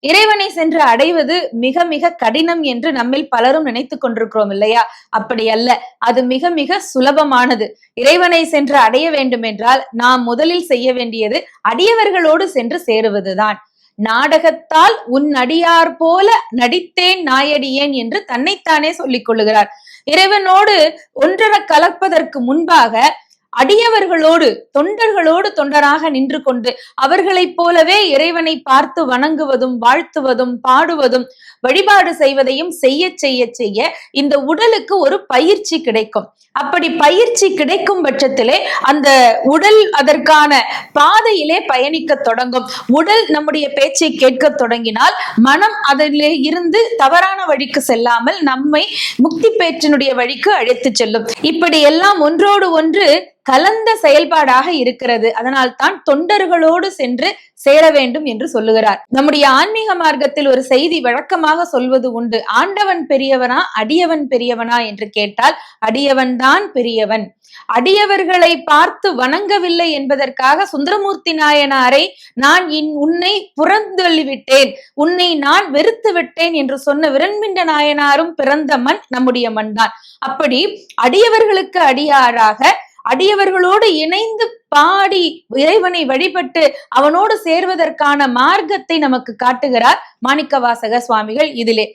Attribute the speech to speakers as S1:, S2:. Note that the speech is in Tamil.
S1: இறைவனை சென்று அடைவது மிக மிக கடினம் என்று நம்மில் பலரும் நினைத்துக் கொண்டிருக்கிறோம் இல்லையா? அப்படி அல்ல. அது மிக மிக சுலபமானது. இறைவனை சென்று அடைய வேண்டும் என்றால் நாம் முதலில் செய்ய வேண்டியது அடியவர்களோடு சென்று சேருவதுதான். நாடகத்தால் உன் அடியார் போல நடித்தேன் நாயடியேன் என்று தன்னைத்தானே சொல்லிக் கொள்ளுகிறார். இறைவனோடு ஒன்றர கலப்பதற்கு முன்பாக அடியவர்களோடு தொண்டர்களோடு தொண்டராக நின்று கொண்டு அவர்களைப் போலவே இறைவனை பார்த்து வணங்குவதும் வாழ்த்துவதும் பாடுவதும் வழிபாடு செய்வதையும் செய்ய செய்ய செய்ய இந்த உடலுக்கு ஒரு பயிற்சி கிடைக்கும். அப்படி பயிற்சி கிடைக்கும் பட்சத்திலே அந்த உடல் அதற்கான பாதையிலே பயணிக்க தொடங்கும். உடல் நம்முடைய பேச்சை கேட்க தொடங்கினால் மனம் அதிலே இருந்து தவறான வழிக்கு செல்லாமல் நம்மை முக்தி பேற்றினுடைய வழிக்கு அழைத்து செல்லும். இப்படி எல்லாம் ஒன்றோடு ஒன்று கலந்த செயல்பாடாக இருக்கிறது. அதனால் தான் தொண்டர்களோடு சென்று சேர வேண்டும் என்று சொல்லுகிறார். நம்முடைய ஆன்மீக மார்க்கத்தில் ஒரு செய்தி வழக்கமாக சொல்வது உண்டு. ஆண்டவன் பெரியவனா அடியவன் பெரியவனா என்று கேட்டால் அடியவன் தான் பெரியவன். அடியவர்களை பார்த்து வணங்கவில்லை என்பதற்காக சுந்தரமூர்த்தி நாயனாரை நான் இன் உன்னை புறந்தள்ளிவிட்டேன். உன்னை நான் வெறுத்து விட்டேன் என்று சொன்ன விரண்மிண்ட நாயனாரும் பிறந்த மண் நம்முடைய மண் தான் அப்படி அடியவர்களுக்கு அடியாராக அடியவர்களோடு இணைந்து பாடி இறைவனை வழிபட்டு அவனோடு சேர்வதற்கான மார்க்கத்தை நமக்கு காட்டுகிறார் மாணிக்கவாசக சுவாமிகள். இதிலே